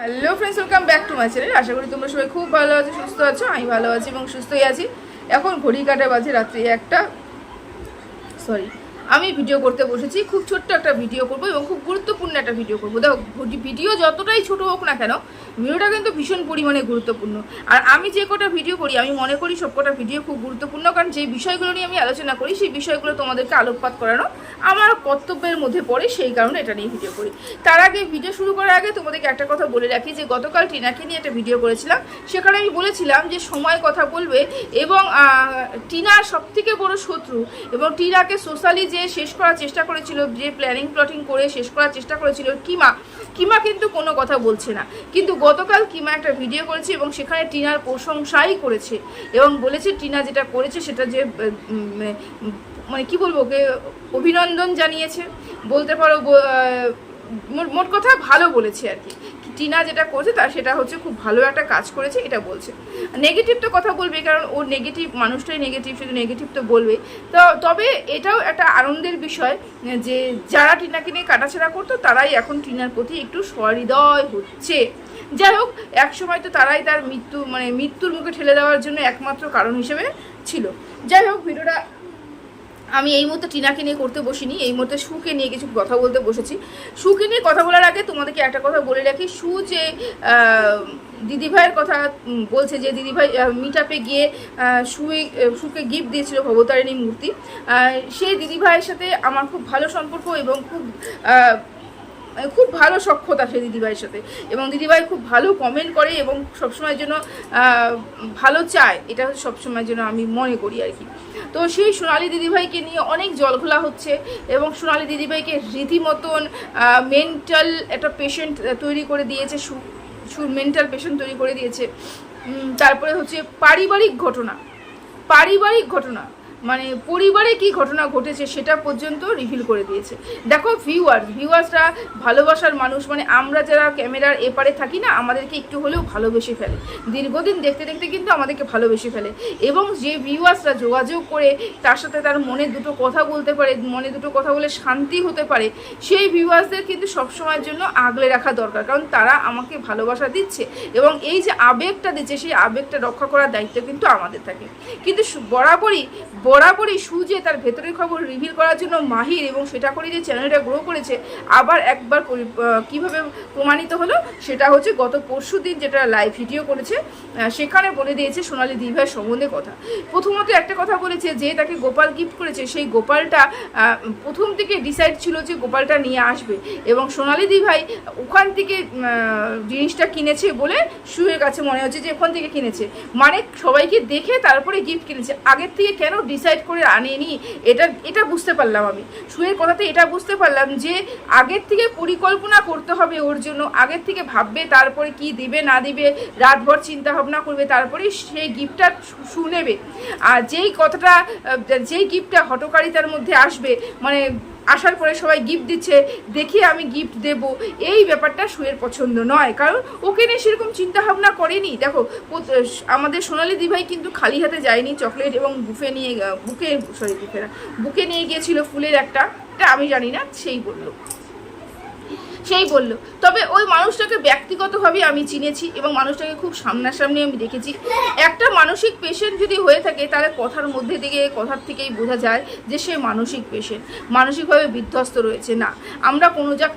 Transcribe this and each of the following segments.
Hello friends welcome back to my channel আশা করি তোমরা সবাই খুব ভালো আছো, সুস্থ আছো, আমি ভালো আছি এবং সুস্থই আছি। এখন ঘড়ি কাটা বাজে রাত্রি একটা। সরি আমি ভিডিও করতে বসেছি, খুব ছোট্ট একটা ভিডিও করব এবং খুব গুরুত্বপূর্ণ একটা ভিডিও করব। দেখো ভিডিও যতটাই ছোট হোক না কেন ভিডিওটা কিন্তু ভীষণ পরিমাণে গুরুত্বপূর্ণ। আর আমি যে কটা ভিডিও করি, আমি মনে করি সব কটা ভিডিও খুব গুরুত্বপূর্ণ, কারণ যে বিষয়গুলো নিয়ে আমি আলোচনা করি, সেই বিষয়গুলো তোমাদেরকে আলোকপাত করানো আমার কর্তব্যের মধ্যে পড়ে, সেই কারণে এটা নিয়ে ভিডিও করি। তার আগে ভিডিও শুরু করার আগে তোমাদেরকে একটা কথা বলে রাখি যে, গতকাল টিনাকে নিয়ে একটা ভিডিও করেছিলাম। সেখানে আমি বলেছিলাম যে, সময় কথা বলবে এবং টিনার সব থেকে বড় শত্রু এবং টিনাকে সোশ্যালি যে শেষ করার চেষ্টা করেছিল, যে প্ল্যানিং প্লটিং করে শেষ করার চেষ্টা করেছিল, কিমা কিমা কিন্তু কোনো কথা বলছে না। কিন্তু গতকাল কিমা একটা ভিডিও করেছে এবং সেখানে টিনার প্রশংসাই করেছে। এবং বলেছে টিনা যেটা করেছে সেটা যে মানে কি বলব ওকে, অভিনন্দন জানিয়েছে। বলতে পারো মোট কথা ভালো বলেছে আর কি। টিনা যেটা করছে তা সেটা হচ্ছে খুব ভালো একটা কাজ করেছে, এটা বলছে। নেগেটিভ তো কথা বলবে কারণ ও নেগেটিভ মানুষটাই নেগেটিভ শুধু নেগেটিভ তো বলবে তো তবে এটাও একটা আনন্দের বিষয়, যে যারা টিনাকে নিয়ে কাটাছেড়া করতো, তারাই এখন টিনার প্রতি একটু সহৃদয় হচ্ছে। যাই হোক, একসময় তো তারাই তার মৃত্যু মানে মৃত্যুর মুখে ঠেলে দেওয়ার জন্য একমাত্র কারণ হিসেবে ছিল। যাই হোক, ভিডিওটা আমি এই মুহূর্তে টিনাকে নিয়ে করতে বসিনি, এই মুহূর্তে সুকে নিয়ে কিছু কথা বলতে বসেছি। সুকে নিয়ে কথা বলার আগে তোমাদেরকে একটা কথা বলে রাখি। সু যে দিদিভাইয়ের কথা বলছে যে, দিদিভাই মিট আপে গিয়ে সুয়ে সুকে গিফট দিয়েছিল ভবতারিণী মূর্তি। সেই দিদিভাইয়ের সাথে আমার খুব ভালো সম্পর্ক এবং খুব খুব ভালো সক্ষতা সেই দিদিভাইয়ের সাথে। এবং দিদিভাই খুব ভালো কমেন্ট করে এবং সবসময়ের জন্য ভালো চায়। এটা সবসময়ের জন্য আমি মনে করি আর কি। তো সেই সোনালি দিদিভাইকে নিয়ে অনেক জলঘোলা হচ্ছে এবং সোনালি দিদিভাইকে রীতিমতন মেন্টাল একটা পেশেন্ট তৈরি করে দিয়েছে মেন্টাল পেশেন্ট তৈরি করে দিয়েছে। তারপরে হচ্ছে পারিবারিক ঘটনা। পারিবারিক ঘটনা। মানে পরিবারে কি ঘটনা ঘটেছে সেটা পর্যন্ত রিভিল করে দিয়েছে। দেখো ভিউয়ার্স ভিউয়ার্সরা ভালোবাসার মানুষ মানে আমরা যারা ক্যামেরার এপারে থাকি না, আমাদেরকে একটু হলেও ভালোবেসে ফেলে। দীর্ঘদিন দেখতে দেখতে কিন্তু আমাদেরকে ভালোবেসে ফেলে। এবং যে ভিউয়ার্সরা যোগাযোগ করে তার সাথে তার মনে দুটো কথা বলতে পারে, মনে দুটো কথা বলে শান্তি হতে পারে, সেই ভিউয়ার্সদের কিন্তু সবসময়ের জন্য আগলে রাখা দরকার। কারণ তারা আমাকে ভালোবাসা দিচ্ছে এবং এই যে আবেগটা দিচ্ছে, সেই আবেগটা রক্ষা করার দায়িত্ব কিন্তু আমাদের থাকে। কিন্তু বরাবরই বরাবরই সুজে তার ভেতরের খবর রিভিল করার জন্য মাহির এবং সেটা করে যে চ্যানেলটা গ্রো করেছে, আবার একবার কীভাবে প্রমাণিত হলো সেটা হচ্ছে গত পরশু দিন যেটা লাইভ ভিডিও করেছে সেখানে বলে দিয়েছে সোনালি দিভাইয়ের সম্বন্ধে কথা। প্রথমত একটা কথা বলেছে যে তাকে গোপাল গিফট করেছে, সেই গোপালটা প্রথম থেকে ডিসাইড ছিল যে গোপালটা নিয়ে আসবে এবং সোনালি দিভাই ওখান থেকে জিনিসটা কিনেছে বলে সুয়ের কাছে মনে হচ্ছে যে ওখান থেকে কিনেছে। মানে সবাইকে দেখে তারপরে গিফট কিনেছে। আগের থেকে কেন ডিসাইড করে আনেনি এটা এটা বুঝতে পারলাম আমি। সুয়ের কথাতে এটা বুঝতে পারলাম যে, আগের থেকে পরিকল্পনা করতে হবে ওর জন্য, আগের থেকে ভাববে তারপরে কি দিবে, না দিবে, রাতভর চিন্তা ভাবনা করবে, তারপরে সেই গিফটটা শুনেবে। আর যেই কথাটা যেই গিফটটা হটকারিতার মধ্যে আসবে মানে আসার পরে সবাই গিফট দিচ্ছে দেখে আমি গিফট দেব। এই ব্যাপারটা সুয়ের পছন্দ নয়, কারণ ওকে নিয়ে সেরকম চিন্তাভাবনা করেনি। দেখো আমাদের সোনালি দিভাই কিন্তু খালি হাতে যায়নি চকলেট এবং বুফে নিয়ে বুকে সরি বুকে না, বুকে নিয়ে গিয়েছিল ফুলের একটা আমি জানি না, সেই বলল। সেই বলল, তবে ওই মানুষটাকে ব্যক্তিগতভাবে আমি চিনেছি এবং মানুষটাকে খুব সামনাসামনি আমি দেখেছি। একটা মানসিক পেশেন্ট যদি হয়ে থাকে, তাহলে কথার মধ্যে থেকে কথার থেকেই বোঝা যায় যে সে মানসিক পেশেন্ট মানসিকভাবে বিধ্বস্ত রয়েছে। না, আমরা কোনো যা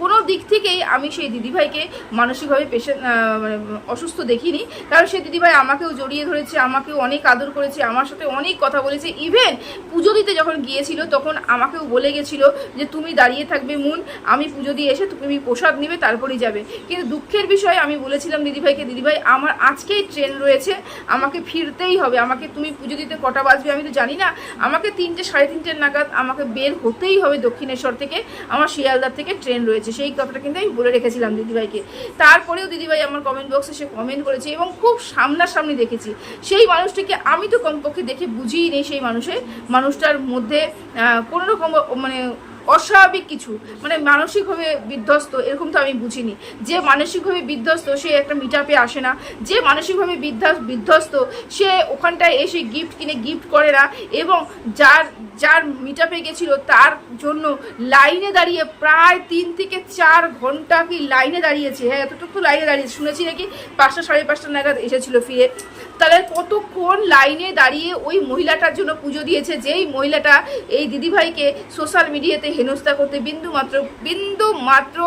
কোনো দিক থেকেই আমি সেই দিদিভাইকে মানসিকভাবে পেশেন্ট মানে অসুস্থ দেখিনি। কারণ সেই দিদিভাই আমাকেও জড়িয়ে ধরেছে, আমাকেও অনেক আদর করেছে, আমার সাথে অনেক কথা বলেছে। ইভেন পুজো দিতে যখন গিয়েছিল, তখন আমাকেও বলে গেছিল যে, তুমি দাঁড়িয়ে থাকবে মুন, আমি পুজো দিয়ে এসে তুমি প্রসাদ নিবে, তারপরেই যাবে। কিন্তু দুঃখের বিষয়, আমি বলেছিলাম দিদিভাইকে, দিদিভাই, আমার আজকেই ট্রেন রয়েছে, আমাকে ফিরতেই হবে, আমাকে তুমি পুজো দিতে কটা বাজবে আমি তো জানি না। আমাকে তিনটে, সাড়ে তিনটে নাগাদ আমাকে বের হতেই হবে দক্ষিণেশ্বর থেকে, আমার শিয়ালদার থেকে ট্রেন রয়েছে। সেই কথাটা কিন্তু আমি বলে রেখেছিলাম দিদিভাইকে। তারপরেও দিদিভাই আমার কমেন্ট বক্সে সে কমেন্ট করেছে এবং খুব সামনাসামনি দেখেছি। সেই মানুষটিকে আমি তো কমপক্ষে দেখে বুঝিই নেই সেই মানুষের, মানুষটার মধ্যে কোনোরকম কোনো রকম মানে অস্বাভাবিক কিছু মানে মানসিকভাবে বিধ্বস্ত, এরকম তো আমি বুঝিনি। যে মানসিকভাবে বিধ্বস্ত, সে একটা মিট আসে না। যে মানসিকভাবে বিধ্বস্ত, সে ওখানটায় এসে গিফট কিনে গিফট করে না এবং যার যার মিট আপে গেছিল তার জন্য লাইনে দাঁড়িয়ে প্রায় তিন থেকে চার ঘণ্টা কি লাইনে দাঁড়িয়েছে? হ্যাঁ এতটুকু লাইনে দাঁড়িয়েছে। শুনেছি নাকি পাঁচটা, সাড়ে পাঁচটা নাগাদ এসেছিল ফিরে। তাহলে কতক্ষণ লাইনে দাঁড়িয়ে ওই মহিলাটার জন্য পুজো দিয়েছে? যেই মহিলাটা এই দিদিভাইকে সোশ্যাল মিডিয়াতে হেনস্থা করতে বিন্দু মাত্র বিন্দু মাত্র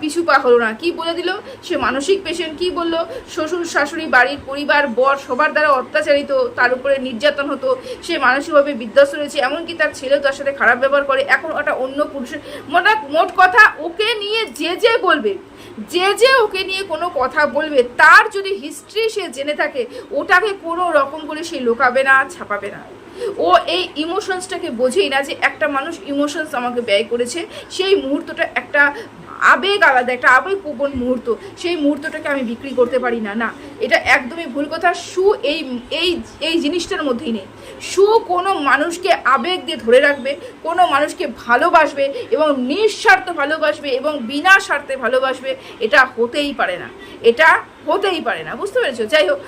পিছু পা হলো না। কি বলে দিল? সে মানসিক পেশেন্ট কি বলল? শ্বশুর শাশুড়ি বাড়ির পরিবার, বর সবার দ্বারা অত্যাচারিত, তার উপরে নির্যাতন হতো। সে মানসিকভাবে বিধ্বস্ত রয়েছে এমনকি তার ছেলেও তার সাথে খারাপ ব্যবহার করে। এখন ওটা অন্য পুরুষের মোটা মোট কথা ওকে নিয়ে যে যে বলবে যে যে ওকে নিয়ে কোনো কথা বলবে, তার যদি হিস্ট্রি সে জেনে থাকে, ওটাকে কোনো রকম করে সে লুকাবে না, ছাপাবে না। ও এই ইমোশনসটাকে বোঝেই না যে একটা মানুষ ইমোশনস আমাকে ব্যয় করেছে, সেই মুহূর্তটা একটা আবেগ আলাদা, একটা আবেগপ্রবণ মুহূর্ত। সেই মুহূর্তটাকে আমি বিক্রি করতে পারি না না। এটা একদমই ভুল কথা। সু এই এই এই জিনিসটার মধ্যেই নেই। সু কোনো মানুষকে আবেগ দিয়ে ধরে রাখবে, কোনো মানুষকে ভালোবাসবে এবং নিঃস্বার্থ ভালোবাসবে এবং বিনা স্বার্থে ভালোবাসবে, এটা হতেই পারে না। এটা হতেই পারে না, বুঝতে পেরেছ? যাই হোক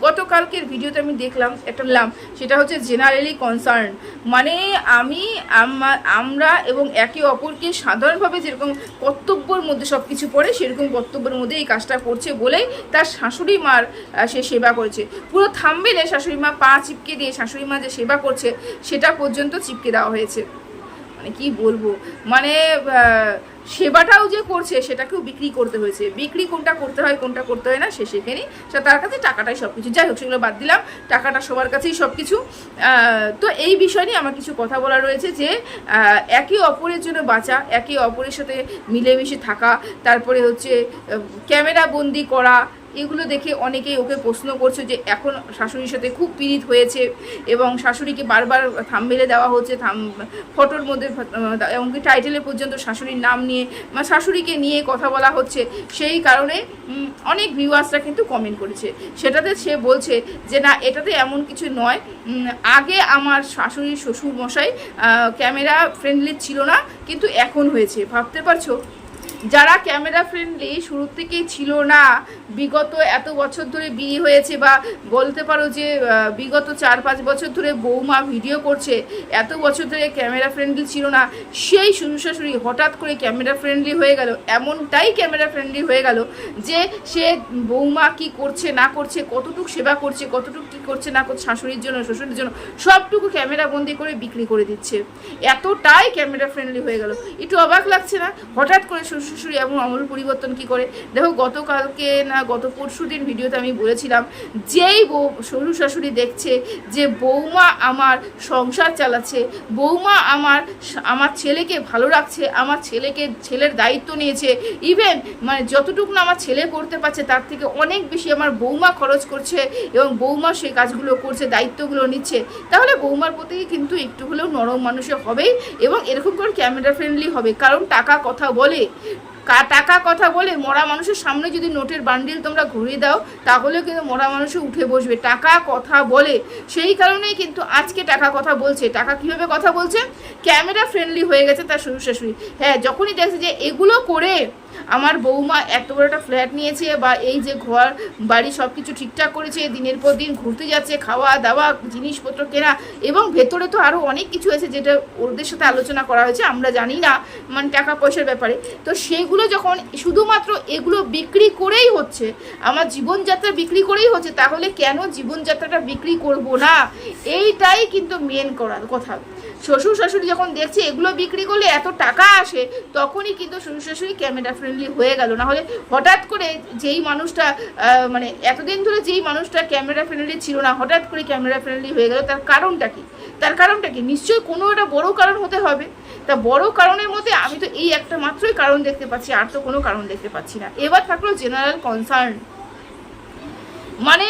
গতকালকের ভিডিওতে আমি দেখলাম, একটা লাম সেটা হচ্ছে জেনারেলি কনসার্ন মানে আমি, আমা- আমরা এবং একে অপরকে সাধারণভাবে যেরকম কর্তব্যের মধ্যে সব কিছু পড়ে, সেরকম কর্তব্যের মধ্যে এই কাজটা করছে বলেই তার শাশুড়ি মার সে সেবা করেছে। পুরো থামবেলে শাশুড়ি মা পা চিপকে দিয়ে শাশুড়ি মা যে সেবা করছে, সেটা পর্যন্ত চিপকে দেওয়া হয়েছে। মানে কি বলব? মানে সেবাটাও যে করছে, সেটাকেও বিক্রি করতে হয়েছে। বিক্রি কোনটা করতে হয়, কোনটা করতে হয় না, সে শেখেনি সে তার কাছে টাকাটাই সব কিছু যাই হোক, সেগুলো বাদ দিলাম। টাকাটা সবার কাছেই সব কিছু তো এই বিষয় নিয়ে আমার কিছু কথা বলা রয়েছে যে একে অপরের জন্য বাঁচা, একে অপরের সাথে মিলেমিশে থাকা, তারপরে হচ্ছে ক্যামেরা বন্দি করা এগুলো দেখে অনেকেই ওকে প্রশ্ন করছে যে এখন শাশুড়ির সাথে খুব পীড়িত হয়েছে এবং শাশুড়িকে বারবার থামবেলে দেওয়া হচ্ছে থাম ফটোর মধ্যে, এমনকি টাইটেলে পর্যন্ত শাশুড়ির নাম নিয়ে, বা শাশুড়িকে নিয়ে কথা বলা হচ্ছে। সেই কারণে অনেক ভিউয়ার্সরা কিন্তু কমেন্ট করেছে। সেটাতে সে বলছে যে, না, এটাতে এমন কিছু নয়। আগে আমার শাশুড়ি শ্বশুর মশাই ক্যামেরা ফ্রেন্ডলি ছিল না, কিন্তু এখন হয়েছে। ভাবতে পারছ? যারা ক্যামেরা ফ্রেন্ডলি শুরু থেকেই ছিল না, বিগত এত বছর ধরে বিয়ে হয়েছে বা বলতে পারো যে বিগত চার পাঁচ বছর ধরে বৌমা ভিডিও করছে, এত বছর ধরে ক্যামেরা ফ্রেন্ডলি ছিল না, সেই শ্বশুর শাশুড়ি হঠাৎ করে ক্যামেরা ফ্রেন্ডলি হয়ে গেল, এমনটাই ক্যামেরা ফ্রেন্ডলি হয়ে গেল যে, সে বৌমা কি করছে, না করছে, কতটুকু সেবা করছে, কতটুকু কি করছে, না করছে, শাশুড়ির জন্য, শ্বশুরের জন্য, সবটুকু ক্যামেরা বন্দি করে বিক্রি করে দিচ্ছে। এতটাই ক্যামেরা ফ্রেন্ডলি হয়ে গেল। একটু অবাক লাগছে না? হঠাৎ করে শ্বশুর শাশুড়ি এবং আমল পরিবর্তন কি করে? দেখো, গতকালকে না, গত পরশু দিন ভিডিওতে আমি বলেছিলাম, যেই বউ, শ্বশুর শাশুড়ি দেখছে যে বৌমা আমার সংসার চালাচ্ছে বৌমা আমার আমার ছেলেকে ভালো রাখছে, আমার ছেলেকে ছেলের দায়িত্ব নিয়েছে ইভেন মানে যতটুকু না আমার ছেলে করতে পারছে, তার থেকে অনেক বেশি আমার বৌমা খরচ করছে এবং বৌমা সেই কাজগুলো করছে, দায়িত্বগুলো নিচ্ছে, তাহলে বৌমার প্রতি কিন্তু একটু হলেও নরম মানুষে হবেই এবং এরকম করে ক্যামেরা ফ্রেন্ডলি হবে, কারণ টাকা কথা বলে। টাকা কথা বলে মরা মানুষের সামনে যদি নোটের বান্ডিল তোমরা ঘুরিয়ে দাও তাহলে কিন্তু মরা মানুষে উঠে বসবে। টাকা কথা বলে, সেই কারণেই কিন্তু আজকে টাকা কথা বলছে। টাকা কীভাবে কথা বলছে? ক্যামেরা ফ্রেন্ডলি হয়ে গেছে তার শ্বশুর শাশুড়ি হ্যাঁ যখনই দেখছে যে এগুলো করে আমার বৌমা এত বড় একটা ফ্ল্যাট নিয়েছে বা এই যে ঘর, বাড়ি সব কিছু ঠিকঠাক করেছে, দিনের পর দিন ঘুরতে যাচ্ছে, খাওয়া দাওয়া, জিনিসপত্র কেনা এবং ভেতরে তো আরও অনেক কিছু আছে যেটা ওদের সাথে আলোচনা করা হয়েছে, আমরা জানি না মানে টাকা পয়সার ব্যাপারে। তো সেগুলো যখন শুধুমাত্র এগুলো বিক্রি করেই হচ্ছে, আমার জীবনযাত্রা বিক্রি করেই হচ্ছে, তাহলে কেন জীবনযাত্রাটা বিক্রি করব না? এইটাই কিন্তু মেন করার কথা। শ্বশুর শাশুড়ি যখন দেখছে এগুলো বিক্রি করলে এত টাকা আসে, তখনই কিন্তু শ্বশুর শাশুড়ি ক্যামেরা ফ্রেন্ডলি হয়ে গেল। না হলে হঠাৎ করে যেই মানুষটা মানে এতদিন ধরে যেই মানুষটা ক্যামেরা ফ্রেন্ডলি ছিল না, হঠাৎ করে ক্যামেরা ফ্রেন্ডলি হয়ে গেল, তার কারণটা কি? তার কারণটা কি? নিশ্চয়ই কোনো একটা বড় কারণ হতে হবে। তা বড় কারণের মধ্যে আমি তো এই একটা মাত্রই কারণ দেখতে পাচ্ছি, আর তো কোনো কারণ দেখতে পাচ্ছি না। এবার থাকল জেনারেল কনসার্ন মানে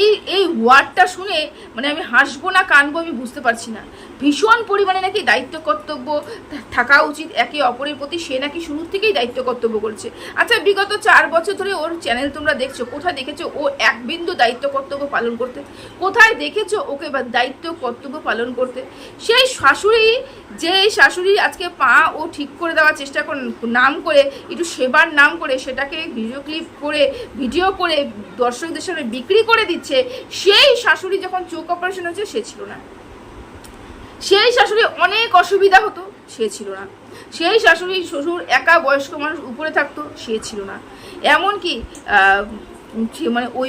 এই এই ওয়ার্ডটা শুনে মানে আমি হাসবো না, কানবো আমি বুঝতে পারছি না। ভীষণ পরিমাণে নাকি দায়িত্ব কর্তব্য থাকা উচিত একে অপরের প্রতি। সে নাকি শুরু থেকেই দায়িত্ব কর্তব্য করছে। আচ্ছা বিগত চার বছর ধরে ওর চ্যানেল তোমরা দেখছ। কোথায় দেখেছ ও এক বিন্দু দায়িত্ব কর্তব্য পালন করতে? কোথায় দেখেছ ওকে বা দায়িত্ব কর্তব্য পালন করতে? সেই শাশুড়ি যে শাশুড়ি আজকে পা ও ঠিক করে দেওয়ার চেষ্টা নাম করে, একটু সেবার নাম করে, সেটাকে ভিডিও ক্লিপ করে ভিডিও করে দর্শকদের সামনে বিক্রি করে দিচ্ছে, সেই শাশুড়ি যখন চোখ অপারেশন হচ্ছে, সে ছিল না। সেই শাশুড়ি অনেক অসুবিধা হতো, সে ছিল না। সেই শাশুড়ি শ্বশুর একা বয়স্ক মানুষ উপরে থাকতো, সে ছিল না। এমনকি মানে ওই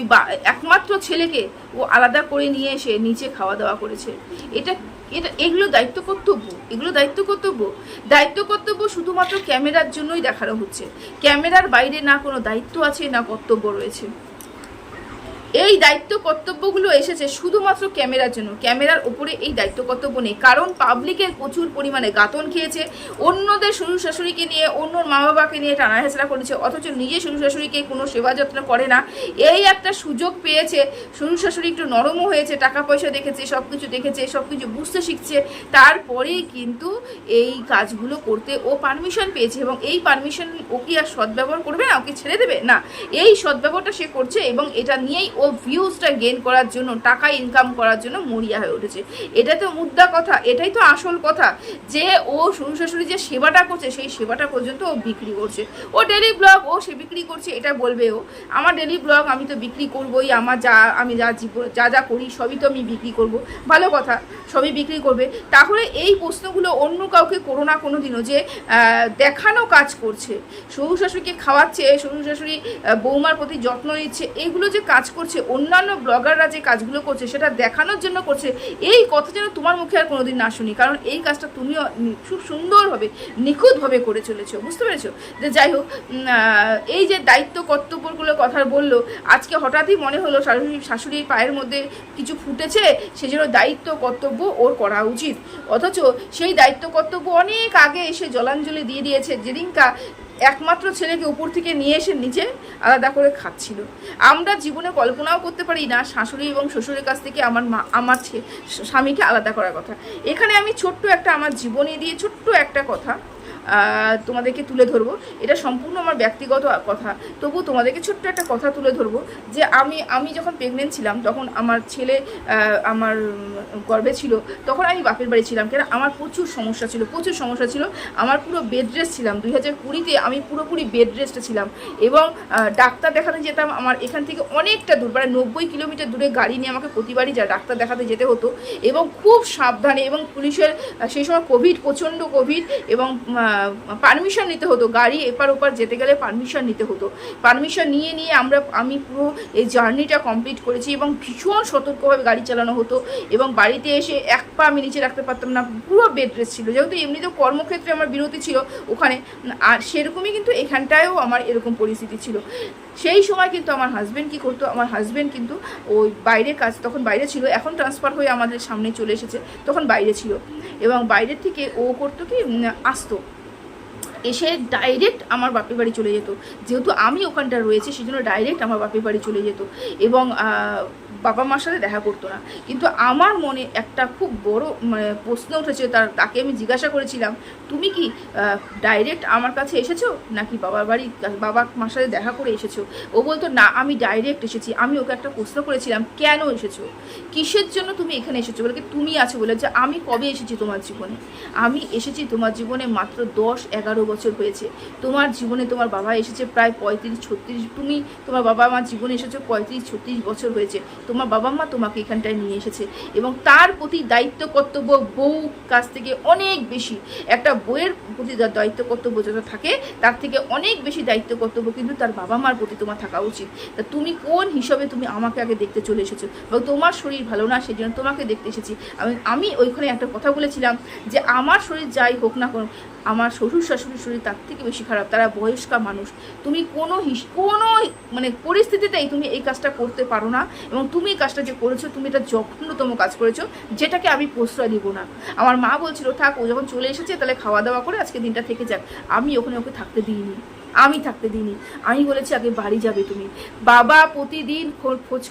একমাত্র ছেলেকে ও আলাদা করে নিয়ে এসে নিচে খাওয়া দাওয়া করেছে। এটা এটা, এগুলো দায়িত্ব কর্তব্য, এগুলো দায়িত্ব কর্তব্য। দায়িত্ব কর্তব্য শুধুমাত্র ক্যামেরার জন্যই দেখানো হচ্ছে। ক্যামেরার বাইরে না কোনো দায়িত্ব আছে, না কর্তব্য রয়েছে। এই দায়িত্ব কর্তব্যগুলো এসেছে শুধুমাত্র ক্যামেরার জন্য। ক্যামেরার ওপরে এই দায়িত্ব কর্তব্য নেই। কারণ পাবলিকের প্রচুর পরিমাণে গাতন খেয়েছে, অন্যদের শ্বশুর শাশুড়িকে নিয়ে, অন্য মা বাবাকে নিয়ে টানা হেঁচড়া করেছে, অথচ নিজে শ্বশুর শাশুড়িকে কোনো সেবা যত্ন করে না। এই একটা সুযোগ পেয়েছে শ্বশুর শাশুড়ি একটু নরমও হয়েছে টাকা পয়সা দেখেছে সব কিছু দেখেছে সব কিছু বুঝতে শিখছে। তারপরেই কিন্তু এই কাজগুলো করতে ও পারমিশন পেয়েছে এবং এই পারমিশন ও কি আর সদ্ব্যবহার করবে না, ওকে ছেড়ে দেবে? না, এই সদ্ব্যবহারটা সে করছে এবং এটা নিয়েই ও ভিউজটা গেন করার জন্য, টাকা ইনকাম করার জন্য মরিয়া হয়ে উঠেছে। এটা তো মুদ্রা কথা, এটাই তো আসল কথা। যে ও শ্বশুর শাশুড়ি যে সেবাটা করছে, সেই সেবাটা পর্যন্ত ও বিক্রি করছে। ও ডেলি ব্লগ ও সে বিক্রি করছে, এটা বলবে ও। আমার ডেলি ব্লগ আমি তো বিক্রি করবোই, আমার যা, আমি যা জীবন, যা যা করি, সবই তো আমি বিক্রি করব। ভালো কথা, সবই বিক্রি করবে। তাহলে এই প্রশ্নগুলো অন্য কাউকে করো না কোনো দিনও যে দেখানো কাজ করছে। শ্বশুর শাশুড়িকে খাওয়াচ্ছে শ্বশুর শাশুড়ি বৌমার প্রতি যত্ন নিচ্ছে এইগুলো যে কাজ করছে অন্যান্য ব্লগাররা যে কাজগুলো করছে, সেটা দেখানোর জন্য করছে, এই কথা যেন তোমার মুখে আর কোনোদিন না শুনি। কারণ এই কাজটা তুমিও খুব সুন্দরভাবে, নিখুঁতভাবে করে চলেছো, বুঝতে পেরেছ? যে যাই হোক এই যে দায়িত্ব কর্তব্যগুলো কথা বলল, আজকে হঠাৎই মনে হলো শাশুড়ি, শাশুড়ির পায়ের মধ্যে কিছু ফুটেছে, সেজন্য দায়িত্ব কর্তব্য ওর করা উচিত। অথচ সেই দায়িত্ব কর্তব্য অনেক আগে এসে জলাঞ্জলি দিয়ে দিয়েছে। যেদিনকা একমাত্র ছেলেকে উপর থেকে নিয়ে এসে নিজে আলাদা করে খাচ্ছিল। আমরা জীবনে কল্পনাও করতে পারি না শাশুড়ি এবং শ্বশুরের কাছ থেকে আমার মা, আমার স্বামীকে আলাদা করার কথা। এখানে আমি ছোট্ট একটা আমার জীবনে দিয়ে ছোট্ট একটা কথা তোমাদেরকে তুলে ধরবো। এটা সম্পূর্ণ আমার ব্যক্তিগত কথা। তবু তোমাদেরকে ছোট্ট একটা কথা তুলে ধরবো যে আমি আমি যখন প্রেগনেন্ট ছিলাম তখন আমার ছেলে আমার গর্বে ছিল, তখন আমি বাপের বাড়ি ছিলাম। কেন? আমার প্রচুর সমস্যা ছিল, প্রচুর সমস্যা ছিল। আমার পুরো বেড রেস্ট ছিলাম। দুই হাজার কুড়িতে আমি পুরোপুরি বেড রেস্টে ছিলাম। এবং ডাক্তার দেখাতে যেতাম আমার এখান থেকে অনেকটা দূর, প্রায় নব্বই কিলোমিটার দূরে গাড়ি নিয়ে আমাকে প্রতিবারই যা ডাক্তার দেখাতে যেতে হতো। এবং খুব সাবধানে এবং পুলিশের সেই সময় কোভিড প্রচণ্ড কোভিড এবং পারমিশন নিতে হতো, গাড়ি এপার ওপার যেতে গেলে পারমিশন নিতে হতো। পারমিশন নিয়ে নিয়ে আমরা, আমি পুরো এই জার্নিটা কমপ্লিট করেছি এবং ভীষণ সতর্কভাবে গাড়ি চালানো হতো এবং বাড়িতে এসে এক পা আমি নিচে রাখতে পারতাম না, পুরো বেড রেস্ট ছিল। যেহেতু এমনিতেও কর্মক্ষেত্রে আমার বিরতি ছিল ওখানে, আর সেরকমই কিন্তু এখানটায়ও আমার এরকম পরিস্থিতি ছিল। সেই সময় কিন্তু আমার হাজব্যান্ড কি করতো, আমার হাজব্যান্ড কিন্তু ওই বাইরে কাজ, তখন বাইরে ছিল, এখন ট্রান্সফার হয়ে আমাদের সামনে চলে এসেছে, তখন বাইরে ছিল। এবং বাইরের থেকে ও করতো কি আসতো। এসে ডাইরেক্ট আমার বাপের বাড়ি চলে যেত। যেহেতু আমি ওখানটা রয়েছে সেই জন্য ডাইরেক্ট আমার বাপের বাড়ি চলে যেত। এবং বাবা মার সাথে দেখা করতো না। কিন্তু আমার মনে একটা খুব বড় মানে প্রশ্ন উঠেছে, তার, তাকে আমি জিজ্ঞাসা করেছিলাম, তুমি কি ডাইরেক্ট আমার কাছে এসেছ? নাকি বাবার বাড়ি, বাবা মার সাথে দেখা করে এসেছ? ও বলতো, না, আমি ডাইরেক্ট এসেছি। আমি ওকে একটা প্রশ্ন করেছিলাম, কেন এসেছ? কিসের জন্য তুমি এখানে এসেছ? বলে তুমি আছো বলে যে, আমি কবে এসেছি তোমার জীবনে? আমি এসেছি তোমার জীবনে মাত্র দশ, এগারো বছর হয়েছে। তোমার জীবনে তোমার বাবা এসেছে প্রায় পঁয়ত্রিশ, ছত্রিশ, তুমি তোমার বাবা মার জীবনে এসেছ পঁয়ত্রিশ, ছত্রিশ বছর হয়েছে। তোমার বাবা মা তোমাকে এখানটায় নিয়ে এসেছে এবং তার প্রতি দায়িত্ব, কর্তব্য বউ কাছ থেকে অনেক বেশি। একটা বইয়ের প্রতি দায়িত্ব, কর্তব্য যেটা থাকে, তার থেকে অনেক বেশি দায়িত্ব, কর্তব্য কিন্তু তার বাবা মার প্রতি তোমার থাকা উচিত। তা তুমি কোন হিসাবে তুমি আমাকে আগে দেখতে চলে এসেছ? বা তোমার শরীর ভালো না সেই জন্য তোমাকে দেখতে এসেছি। আমি আমি ওইখানে একটা কথা বলেছিলাম যে আমার শরীর যাই হোক না কোনো আমার শ্বশুর শাশুড়ির শরীর তার থেকে বেশি খারাপ, তারা বয়স্কা মানুষ। তুমি কোনো হিস, কোনো মানে পরিস্থিতিতেই তুমি এই কাজটা করতে পারো না এবং তুমি এই কাজটা যে করেছ, তুমি এটা জঘন্যতম কাজ করেছ, যেটাকে আমি প্রশ্রয় দিব না। আমার মা বলছিল, থাক, ও যখন চলে এসেছে, তাহলে খাওয়া দাওয়া করে আজকে দিনটা থেকে যাক। আমি ওখানে ওকে থাকতে দিইনি। আমি থাকতে দিইনি। আমি বলেছি, আগে বাড়ি যাবে তুমি। বাবা প্রতিদিন খোঁজ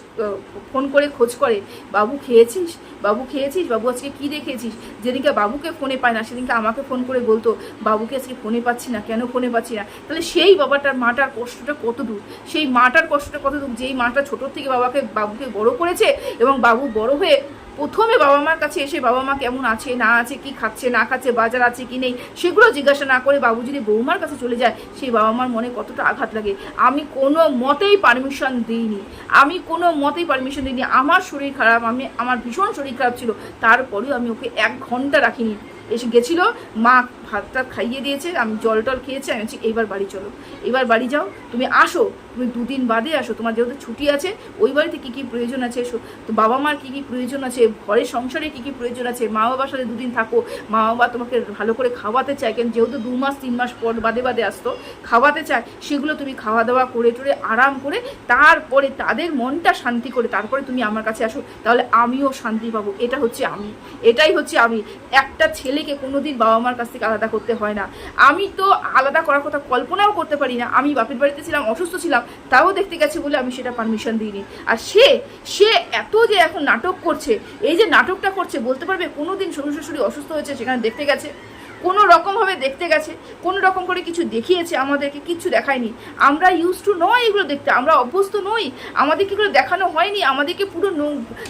ফোন করে খোঁজ করে, বাবু খেয়েছিস? বাবু খেয়েছিস? বাবু আজকে কী দেখেছিস? যেদিনকে বাবুকে ফোনে পায় না, সেদিনকে আমাকে ফোন করে বলতো, বাবুকে আজকে ফোনে পাচ্ছি না, কেন ফোনে পাচ্ছি না? তাহলে সেই বাবাটার মাটার কষ্টটা কত দূর? সেই মাটার কষ্টটা কত দূর? যেই মাটা ছোটোর থেকে বাবাকে, বাবুকে বড় করেছে এবং বাবু বড় হয়ে প্রথমে বাবা মার কাছে এসে বাবা মা কেমন আছে, না আছে, কি খাচ্ছে, না খাচ্ছে, বাজার আছে কি নেই, সেগুলো জিজ্ঞাসা না করে বাবু যদি বৌমার কাছে চলে যায়, সেই বাবা মার মনে কতটা আঘাত লাগে। আমি কোনো মতেই পারমিশন দিইনি। আমি কোনো মতেই পারমিশন দিইনি। আমার শরীর খারাপ, আমি, আমার ভীষণ শরীর খারাপ ছিল। তারপরেও আমি ওকে এক ঘণ্টা রাখিনি। এসে গেছিল, মা ভাত টাত খাইয়ে দিয়েছে, আমি জল টল খেয়েছি, আমি বলছি, এইবার বাড়ি চলো। এবার বাড়ি যাও, তুমি আসো, তুমি দুদিন বাদে আসো, তোমার যেহেতু ছুটি আছে, ওই বাড়িতে কী কী প্রয়োজন আছে, এসো। তো বাবা মার কী কী প্রয়োজন আছে, ঘরের সংসারে কী কী প্রয়োজন আছে, মা বাবার সাথে দুদিন থাকো, মা বাবা তোমাকে ভালো করে খাওয়াতে চায়, কেন যেহেতু দু মাস, তিন মাস পর বাদে বাদে আসতো, খাওয়াতে চায়, সেগুলো তুমি খাওয়া দাওয়া করে টরে আরাম করে তারপরে তাদের মনটা শান্তি করে তারপরে তুমি আমার কাছে আসো, তাহলে আমিও শান্তি পাবো, এটা হচ্ছে আমি, এটাই হচ্ছে আমি। একটা ছেলেকে কোনোদিন বাবা মার কাছ থেকে আলাদা করতে হয় না। আমি তো আলাদা করার কথা কল্পনাও করতে পারি না। আমি বাপের বাড়িতে ছিলাম, অসুস্থ ছিলাম, তাও দেখতে গেছে বলে আমি সেটা পারমিশন দিইনি। আর সে সে এত যে এখন নাটক করছে, এই যে নাটকটা করছে, বলতে পারবে কোনোদিন শ্বশুর শাশুড়ি অসুস্থ হয়েছে সেখানে দেখতে গেছে। কোনো রকমভাবে দেখতে গেছে, কোনো রকম করে কিছু দেখিয়েছে আমাদেরকে, কিছু দেখায়নি। আমরা ইউজ টু নয় এগুলো দেখতে, আমরা অভ্যস্ত নই। আমাদেরকে এগুলো দেখানো হয়নি। আমাদেরকে পুরো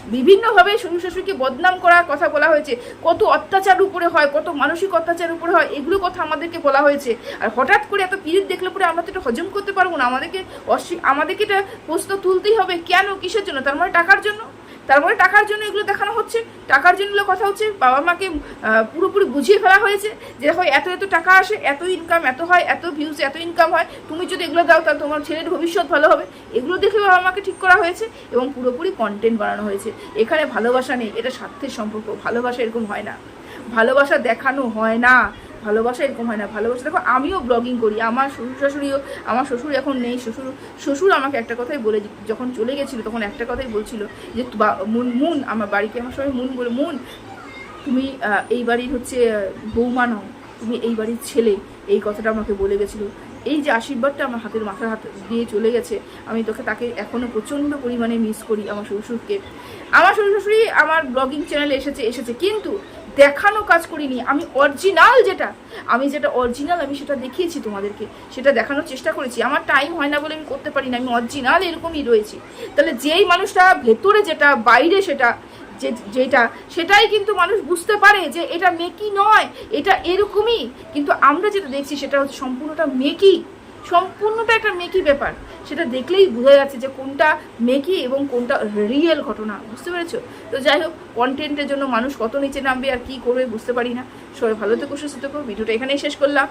বিভিন্নভাবে শ্বশুর শাশুড়িকে বদনাম করার কথা বলা হয়েছে। কত অত্যাচার উপরে হয়, কত মানসিক অত্যাচার উপরে হয়, এগুলো কথা আমাদেরকে বলা হয়েছে। আর হঠাৎ করে এত পিরিত দেখলে পরে আমরা তো এটা হজম করতে পারব না। আমাদেরকে অস্বী- আমাদেরকে এটা প্রশ্ন তুলতেই হবে, কেন, কিসের জন্য, তার মানে টাকার জন্য? তারপরে টাকার জন্য এগুলো দেখানো হচ্ছে। টাকার জন্য কথা হচ্ছে, বাবা মাকে পুরোপুরি বুঝিয়ে ফেলা হয়েছে যে দেখো, এত এত টাকা আসে, এত ইনকাম এত হয়, এত ভিউজ এত ইনকাম হয়। তুমি যদি এগুলো দাও, তাহলে তোমার ছেলের ভবিষ্যৎ ভালো হবে। এগুলো দেখে বাবা মাকে ঠিক করা হয়েছে এবং পুরোপুরি কন্টেন্ট বানানো হয়েছে। এখানে ভালোবাসা নেই, এটা স্বার্থের সম্পর্ক, ভালোবাসা এরকম হয় না। ভালোবাসা দেখানো হয় না। ভালোবাসা এরকম হয় না, ভালোবাসা। দেখো, আমিও ব্লগিং করি, আমার শ্বশুর শাশুড়িও আমার শ্বশুর এখন নেই, শ্বশুর শ্বশুর আমাকে একটা কথাই বলে যখন চলে গেছিল, তখন একটা কথাই বলছিল যে মুন মুন, আমার বাড়িকে আমার সবাই মুন বলে, মুন, তুমি এই বাড়ির হচ্ছে বৌমা নও, তুমি এই বাড়ির ছেলে। এই কথাটা আমাকে বলে গেছিল। এই যে আশীর্বাদটা আমার হাতের মাথার হাত দিয়ে চলে গেছে, আমি তোকে তাকে এখনও প্রচণ্ড পরিমাণে মিস করি আমার শ্বশুরকে। আমার শ্বশুর শাশুড়ি আমার ব্লগিং চ্যানেলে এসেছে এসেছে, কিন্তু দেখানো কাজ করিনি, আমি অরিজিনাল যেটা, আমি যেটা অরিজিনাল আমি সেটা দেখিয়েছি তোমাদেরকে, সেটা দেখানোর চেষ্টা করেছি। আমার টাইম হয় না বলে আমি করতে পারি না, আমি অরিজিনাল এরকমই রয়েছি। তাহলে যেই মানুষটা ভেতরে যেটা, বাইরে সেটা, যে, যেটা, সেটাই কিন্তু মানুষ বুঝতে পারে যে এটা মেকি নয়, এটা এরকমই। কিন্তু আমরা যেটা দেখছি সেটা হচ্ছে সম্পূর্ণটা মেকি। সম্পূর্ণটা একটা মেকি ব্যাপার। সেটা দেখলেই বোঝা যাচ্ছে যে কোনটা মেকি এবং কোনটা রিয়েল ঘটনা, বুঝতে পেরেছ? তো যাই হোক কন্টেন্টের জন্য মানুষ কত নিচে নামবে আর কি করবে বুঝতে পারি না। সবাই ভালো থেকে, সুস্থ থেকো, ভিডিওটা এখানেই শেষ করলাম।